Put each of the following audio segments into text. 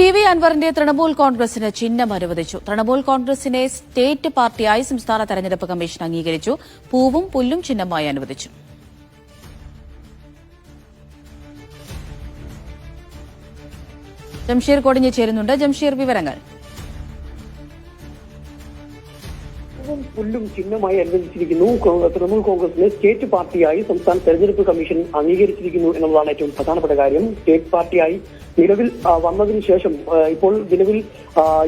P V അൻവറിന്റെ തൃണമൂൽ കോൺഗ്രസിന് ചിഹ്നം അനുവദിച്ചു. തൃണമൂൽ കോൺഗ്രസിനെ സ്റ്റേറ്റ് പാർട്ടിയായി സംസ്ഥാന തെരഞ്ഞെടുപ്പ് കമ്മീഷൻ അംഗീകരിച്ചു. പൂവും പുല്ലും ചിഹ്നമായി അനുവദിച്ചു. ജംഷീർ കോടിഞ്ഞ് ചേരുന്നുണ്ട്. ജംഷീർ വിവരങ്ങൾ. പൂവും പുല്ലും ചിഹ്നമായി അനുവദിച്ചിരിക്കുന്നു തൃണമൂൽ കോൺഗ്രസിനെ സ്റ്റേറ്റ് പാർട്ടിയായി സംസ്ഥാന തെരഞ്ഞെടുപ്പ് കമ്മീഷൻ അംഗീകരിച്ചിരിക്കുന്നു എന്നുള്ളതാണ് ഏറ്റവും പ്രധാനപ്പെട്ട കാര്യം. സ്റ്റേറ്റ് പാർട്ടിയായി നിലവിൽ വന്നതിന് ശേഷം ഇപ്പോൾ നിലവിൽ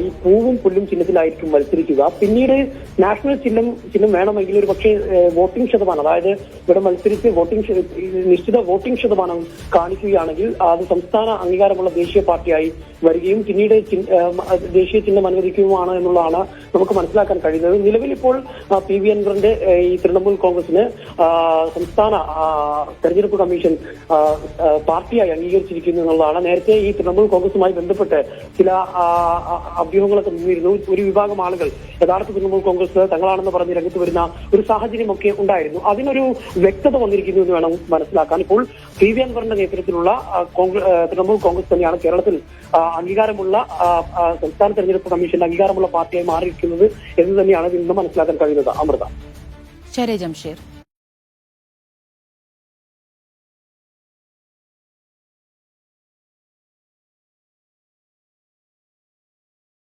ഈ പൂവും പുല്ലും ചിഹ്നത്തിലായിരിക്കും മത്സരിക്കുക. പിന്നീട് നാഷണൽ ചിഹ്നം ചിഹ്നം വേണമെങ്കിൽ ഒരു പക്ഷേ വോട്ടിംഗ് ശതമാനം അതായത് ഇവിടെ മത്സരിച്ച് വോട്ടിംഗ് നിശ്ചിത വോട്ടിംഗ് ശതമാനം കാണിക്കുകയാണെങ്കിൽ അത് സംസ്ഥാന അംഗീകാരമുള്ള ദേശീയ പാർട്ടിയായി വരികയും പിന്നീട് ദേശീയ ചിഹ്നം അനുവദിക്കുകയുമാണ് എന്നുള്ളതാണ് നമുക്ക് മനസ്സിലാക്കാൻ കഴിയുന്നത്. നിലവിൽ ഇപ്പോൾ പി വി അൻവറിന്റെ ഈ തൃണമൂൽ കോൺഗ്രസിന് സംസ്ഥാന തെരഞ്ഞെടുപ്പ് കമ്മീഷൻ പാർട്ടിയായി അംഗീകരിച്ചിരിക്കുന്നു എന്നുള്ളതാണ്. നേരത്തെ ഈ തൃണമൂൽ കോൺഗ്രസുമായി ബന്ധപ്പെട്ട് ചില അഭ്യൂഹങ്ങളൊക്കെ നിന്നിരുന്നു. ഒരു വിഭാഗം ആളുകൾ യഥാർത്ഥ തൃണമൂൽ കോൺഗ്രസ് തങ്ങളാണെന്ന് പറഞ്ഞ് രംഗത്ത് വരുന്ന ഒരു സാഹചര്യമൊക്കെ ഉണ്ടായിരുന്നു. അതിനൊരു വ്യക്തത വന്നിരിക്കുന്നു എന്ന് വേണം മനസ്സിലാക്കാൻ. ഇപ്പോൾ പി വി അൻവറിന്റെ നേതൃത്വത്തിലുള്ള തൃണമൂൽ കോൺഗ്രസ് തന്നെയാണ് കേരളത്തിൽ അംഗീകാരമുള്ള സംസ്ഥാന തെരഞ്ഞെടുപ്പ് കമ്മീഷന്റെ അംഗീകാരമുള്ള പാർട്ടിയായി മാറിയിരിക്കുന്നത് എന്ന് തന്നെയാണ് ഇതിൽ നിന്ന് മനസ്സിലാക്കാൻ കഴിയുന്നത്. അമൃത. ശരി ജംഷീർ